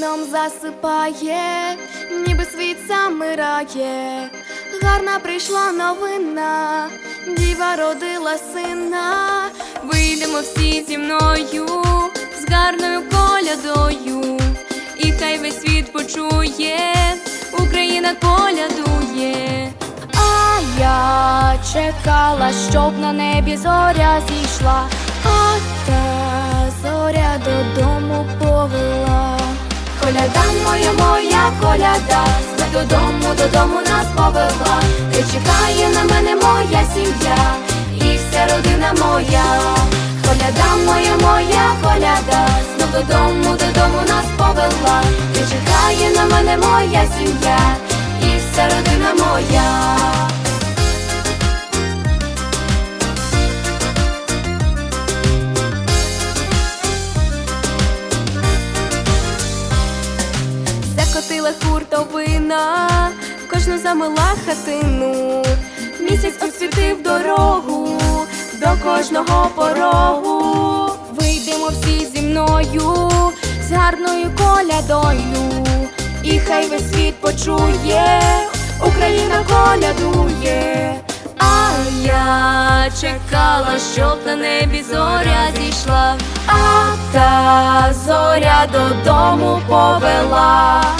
засипає, ніби світ сам мирає. Гарна прийшла новина, діва родила сина. Вийдемо всі зі мною з гарною колядою, і хай весь світ почує, Україна колядує. А я чекала, щоб на небі зоря зійшла, а та зоря додому повела. Коляда моя, моя коляда, ми додому, додому нас повела, Ти чекає на мене моя сім'я? І вся родина моя. Коляда моя, моя коляда, знов додому, додому нас повела, Ти чекає на мене моя сім'я Закотила хуртовина, кожну замила хатину, місяць освітив дорогу до кожного порогу. Вийдемо всі зі мною з гарною колядою, і хай весь світ почує, Україна колядує. А я чекала, щоб на небі зоря зійшла, а та зоря додому повела.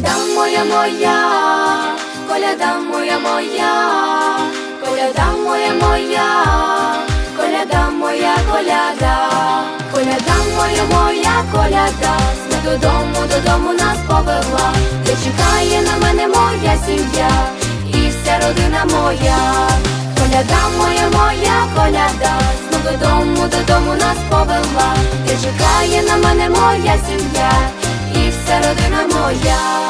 Коляда моя моя, коляда моя моя, коляда моя моя, коляда моя коляда, коляда моя моя коляда, ми додому, додому нас повела, де чекає на мене моя сім'я і вся родина моя. Коляда моя моя коляда, знов додому, додому нас повела, де чекає на мене моя сім'я вся родина моя.